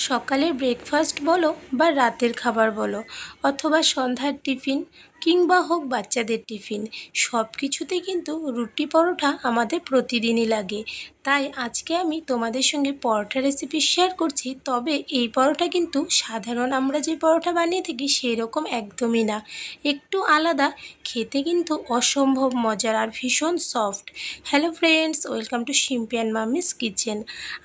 সকালের ব্রেকফাস্ট বলো বা রাতের খাবার বলো অথবা সন্ধ্যার টিফিন কিংবা হোক বাচ্চাদের টিফিন সব কিছুতে কিন্তু রুটি পরোটা আমাদের প্রতিদিনই লাগে। তাই আজকে আমি তোমাদের সঙ্গে পরোটা রেসিপি শেয়ার করছি, তবে এই পরোটা কিন্তু সাধারণ আমরা যে পরোটা বানিয়ে থাকি সেই রকম একদমই না। একটু আলাদা, খেতে কিন্তু অসম্ভব মজার আর ভীষণ soft hello friends welcome to শিম্পিয়ান মামিস kitchen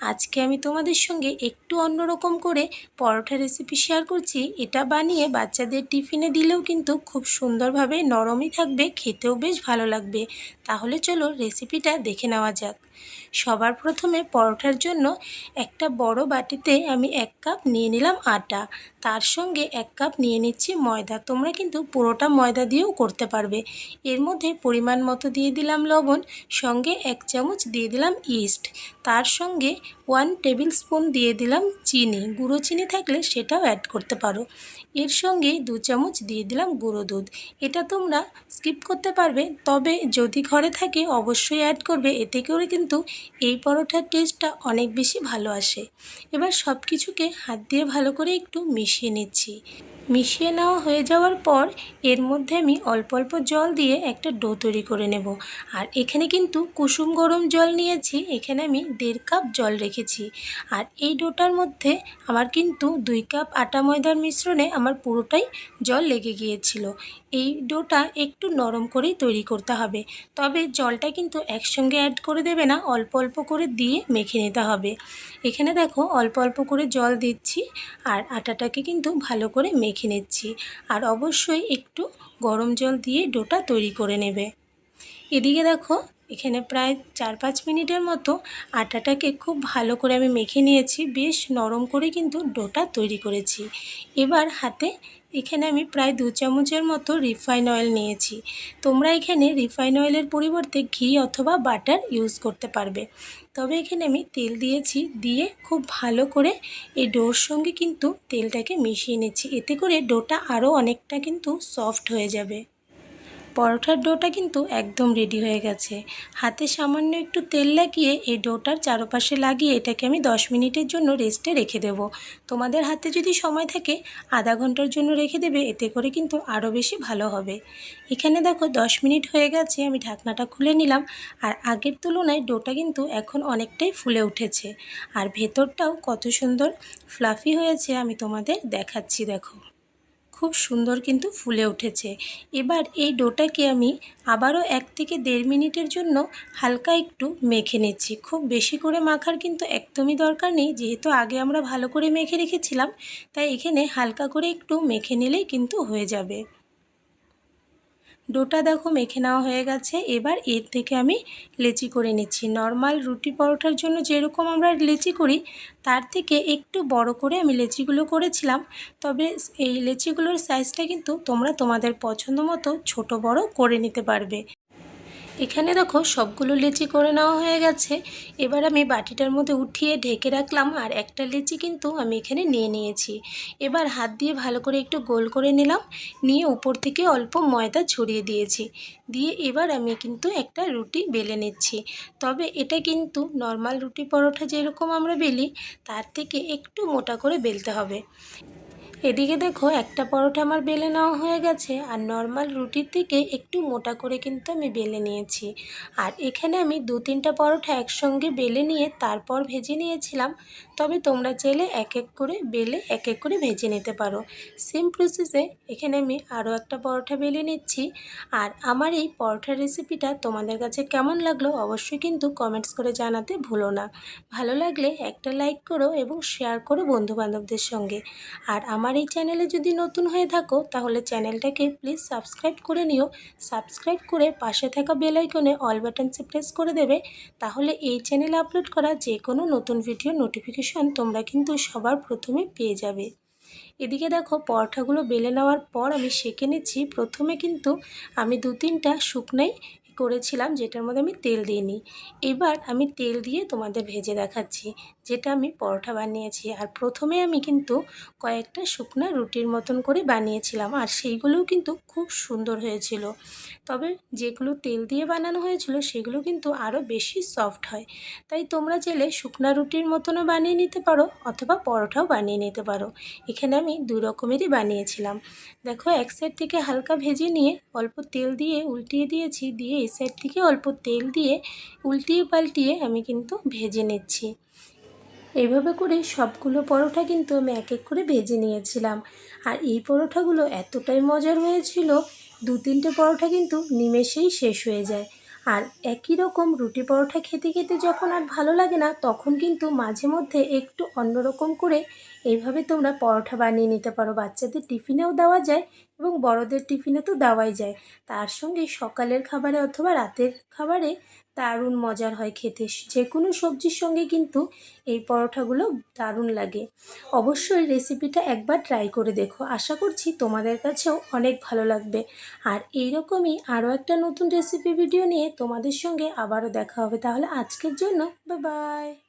আজকে আমি তোমাদের সঙ্গে একটু অন্যরকম করে পরোটা রেসিপি শেয়ার করছি, এটা বানিয়ে বাচ্চাদের টিফিনে দিলেও কিন্তু খুব সুন্দরভাবে নরমই থাকবে খেতেও বেশ ভালো লাগবে। তাহলে চলো রেসিপিটা দেখে নেওয়া যাক। সবার প্রথমে পরোটার জন্য একটা বড় বাটিতে আমি এক কাপ নিয়ে নিলাম আটা। তার সঙ্গে এক কাপ নিয়ে নিচ্ছি ময়দা। তোমরা কিন্তু পুরোটা ময়দা দিয়েও করতে পারবে। এর মধ্যে পরিমাণ মতো দিয়ে দিলাম লবণ, সঙ্গে এক চামচ দিয়ে দিলাম ইস্ট। তার সঙ্গে ওয়ান টেবিল স্পুন দিয়ে দিলাম চিনি। গুঁড়ো চিনি থাকলে সেটাও অ্যাড করতে পারো। এর সঙ্গে দু চামচ দিয়ে দিলাম গুঁড়ো দুধ। এটা তোমরা স্কিপ করতে পারবে, তবে যদি ঘরে থাকে অবশ্যই অ্যাড করবে। এতে করে কিন্তু এই পরোটার টেস্টটা অনেক বেশি ভালো আসে। এবার সব কিছুকে হাত দিয়ে ভালো করে একটু মিশিয়ে নিচ্ছি। মিশিয়ে নেওয়া হয়ে যাওয়ার পর এর মধ্যে আমি অল্প অল্প জল দিয়ে একটা ডো তৈরি করে নেব। আর এখানে কিন্তু কুসুম গরম জল নিয়েছি, এখানে আমি দেড় কাপ জল রেখেছি। আর এই ডোটার মধ্যে আমার কিন্তু দুই কাপ আটা ময়দার মিশ্রণে আমার পুরোটাই জল লেগে গিয়েছিল। এই ডোটা একটু নরম করেই তৈরি করতে হবে। তবে জলটা কিন্তু একসঙ্গে অ্যাড করে দেবে না, অল্প অল্প করে দিয়ে মেখে নিতে হবে। এখানে দেখো অল্প অল্প করে জল দিচ্ছি আর আটাটাকে কিন্তু ভালো করে মেখে নিচ্ছি। আর অবশ্যই একটু গরম জল দিয়ে ডোটা তৈরি করে নেবে। এদিকে দেখো এখানে প্রায় চার পাঁচ মিনিটের মতো আটাটাকে খুব ভালো করে আমি মেখে নিয়েছি, বেশ নরম করে কিন্তু ডোটা তৈরি করেছি। এবার হাতে এখানে আমি প্রায় দু চামচের মতো রিফাইন অয়েল নিয়েছি। তোমরা এখানে রিফাইন অয়েলের পরিবর্তে ঘি অথবা বাটার ইউজ করতে পারবে। তবে এখানে আমি তেল দিয়েছি, দিয়ে খুব ভালো করে এই ডোর সঙ্গে কিন্তু তেলটাকে মিশিয়ে নিচ্ছি। এতে করে ডোটা আরও অনেকটা কিন্তু সফট হয়ে যাবে। পরোটার ডোটা কিন্তু একদম রেডি হয়ে গেছে। হাতে সামান্য একটু তেল লাগিয়ে এই ডোটার চারপাশে লাগিয়ে এটাকে আমি দশ মিনিটের জন্য রেস্টে রেখে দেব। তোমাদের হাতে যদি সময় থাকে, আধা ঘণ্টার জন্য রেখে দেবে, এতে করে কিন্তু আরও বেশি ভালো হবে। এখানে দেখো দশ মিনিট হয়ে গেছে, আমি ঢাকনাটা খুলে নিলাম। আর আগের তুলনায় ডোটা কিন্তু এখন অনেকটাই ফুলে উঠেছে। আর ভেতরটাও কত সুন্দর ফ্লাফি হয়েছে, আমি তোমাদের দেখাচ্ছি, দেখো। খুব সুন্দর কিন্তু ফুলে উঠেছে। এবার এই ডোটাকে আমি আবারও এক থেকে দেড় মিনিটের জন্য হালকা একটু মেখে নিচ্ছি। খুব বেশি করে মাখার কিন্তু একদমই দরকার নেই, যেহেতু আগে আমরা ভালো করে মেখে রেখেছিলাম, তাই এখানে হালকা করে একটু মেখে নিলেই কিন্তু হয়ে যাবে। ডোটা দেখো মেখে নেওয়া হয়ে গেছে। এবার এর থেকে আমি লেচি করে নিচ্ছি। নর্মাল রুটি পরোটার জন্য যেরকম আমরা লেচি করি, তার থেকে একটু বড় করে আমি লেচিগুলো করেছিলাম। তবে এই লেচিগুলোর সাইজটা কিন্তু তোমরা তোমাদের পছন্দ মতো ছোটো বড় করে নিতে পারবে। এখানে দেখো সবগুলো লেচি করে নেওয়া হয়ে গেছে। এবার আমি বাটিটার মধ্যে উঠিয়ে ঢেকে রাখলাম আর একটা লেচি কিন্তু আমি এখানে নিয়ে নিয়েছি। এবার হাত দিয়ে ভালো করে একটু গোল করে নিলাম, নিয়ে উপর থেকে অল্প ময়দা ছড়িয়ে দিয়েছি। দিয়ে এবার আমি কিন্তু একটা রুটি বেলে নিচ্ছি। তবে এটা কিন্তু নর্মাল রুটি পরোটা যেরকম আমরা বেলি, তার থেকে একটু মোটা করে বেলতে হবে। এদিকে দেখো, একটা পরোটা আমার বেলে নেওয়া হয়ে গেছে, আর নর্মাল রুটির থেকে একটু মোটা করে কিন্তু আমি বেলে নিয়েছি। আর এখানে আমি দু তিনটা পরোটা একসঙ্গে বেলে নিয়ে তারপর ভেজে নিয়েছিলাম, তবে তোমরা চাইলে এক এক করে বেলে এক এক করে ভেজে নিতে পারো। সেম প্রসেসে এখানে আমি আরও একটা পরোটা বেলে নিচ্ছি, আর আমার এই পরোটার রেসিপিটা তোমাদের কাছে কেমন লাগল অবশ্যই কিন্তু কমেন্টস করে জানাতে ভুলো না। ভালো লাগলে একটা লাইক করো এবং শেয়ার করো বন্ধুবান্ধবদের সঙ্গে। আর আমার আমার এই চ্যানেলে যদি নতুন হয়ে থাকো, তাহলে চ্যানেলটাকে প্লিজ সাবস্ক্রাইব করে নিও। সাবস্ক্রাইব করে পাশে থাকা বেল আইকনে অল বাটনসে প্রেস করে দেবে। তাহলে এই চ্যানেলে আপলোড করা যে কোনো নতুন ভিডিও নোটিফিকেশন তোমরা কিন্তু সবার প্রথমে পেয়ে যাবে। এদিকে দেখো, পরোঠাগুলো বেলে নেওয়ার পর আমি সেঁকে নিচ্ছি। প্রথমে কিন্তু আমি দু তিনটা শুকনাই করেছিলাম, যেটার মধ্যে আমি তেল দিইনি এবার আমি তেল দিয়ে তোমাদের ভেজে দেখাচ্ছি। যেটা আমি পরোটা বানিয়েছি। আর প্রথমে আমি কিন্তু কয়েকটা শুকনা রুটির মতন করে বানিয়েছিলাম। আর সেইগুলোও কিন্তু খুব সুন্দর হয়েছিল। তবে যেগুলো তেল দিয়ে বানানো হয়েছিল, সেগুলো কিন্তু আরও বেশি সফট হয়। তাই তোমরা চাইলে শুকনা রুটির মতনও বানিয়ে নিতে পারো, অথবা পরোটাও বানিয়ে নিতে পারো। এখানে আমি দু রকমেরই বানিয়েছিলাম। দেখো, এক সাইড থেকে হালকা ভেজে নিয়ে অল্প তেল দিয়ে উল্টিয়ে দিয়েছি। দিয়ে এই সাইড থেকে অল্প তেল দিয়ে উল্টিয়ে পাল্টিয়ে আমি কিন্তু ভেজে নিচ্ছি। এইভাবে করে সবগুলো পরোটা কিন্তু আমি এক এক করে ভেজে নিয়েছিলাম। আর এই পরোটাগুলো এতটাই মজার হয়েছিল দু তিনটে পরোটা কিন্তু নিমেষেই শেষ হয়ে যায়। আর একই রকম রুটি পরোটা খেতে খেতে যখন আর ভালো লাগে না, তখন কিন্তু মাঝে মধ্যে একটু অন্যরকম করে এইভাবে তোমরা পরোটা বানিয়ে নিতে পারো। বাচ্চাদের টিফিনেও দেওয়া যায় এবং বড়দের টিফিনে তো দেওয়াই যায়। তার সঙ্গে সকালের খাবারে অথবা রাতের খাবারে দারুণ মজার হয় খেতে। যে কোনো সবজির সঙ্গে কিন্তু এই পরোটাগুলো দারুণ লাগে। অবশ্যই রেসিপিটা একবার ট্রাই করে দেখো। আশা করছি তোমাদের কাছেও অনেক ভালো লাগবে। আর এই রকমই আরও একটা নতুন রেসিপি ভিডিও নিয়ে তোমাদের সঙ্গে আবারও দেখা হবে। তাহলে আজকের জন্য বাই বাই।